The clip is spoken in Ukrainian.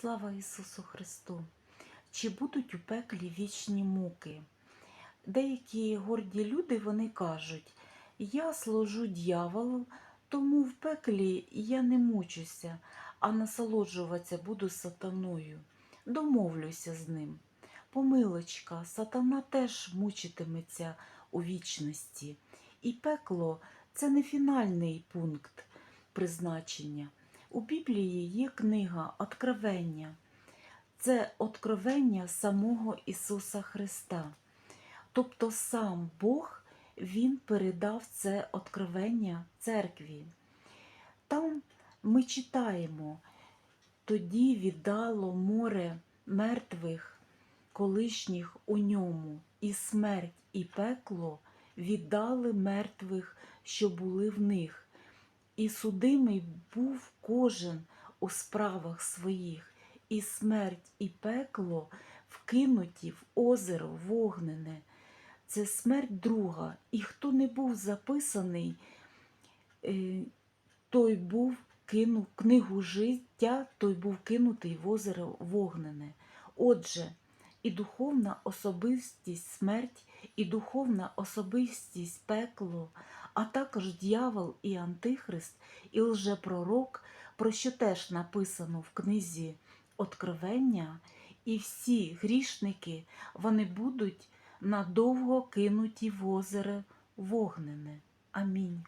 Слава Ісусу Христу! Чи будуть у пеклі вічні муки? Деякі горді люди вони кажуть, я служу дьяволу, тому в пеклі я не мучуся, а насолоджуватися буду сатаною. Домовлюся з ним. Помилочка, сатана теж мучитиметься у вічності. І пекло це не фінальний пункт призначення. У Біблії є книга Откровення. Це откровення самого Ісуса Христа. Тобто сам Бог Він передав це откровення церкві. Там ми читаємо, тоді віддало море мертвих, колишніх у ньому, і смерть, і пекло віддали мертвих, що були в них. І судимий був кожен у справах своїх, і смерть, і пекло вкинуті в озеро вогнене. Це смерть друга, і хто не був записаний, е, той був кинув книгу життя, той був кинутий в озеро вогнене. Отже, і духовна особистість смерть, і духовна особистість пекло, а також дьявол і антихрист, і лжепророк, про що теж написано в книзі Откровення, і всі грішники вони будуть надовго кинуті в озеро вогнене. Амінь.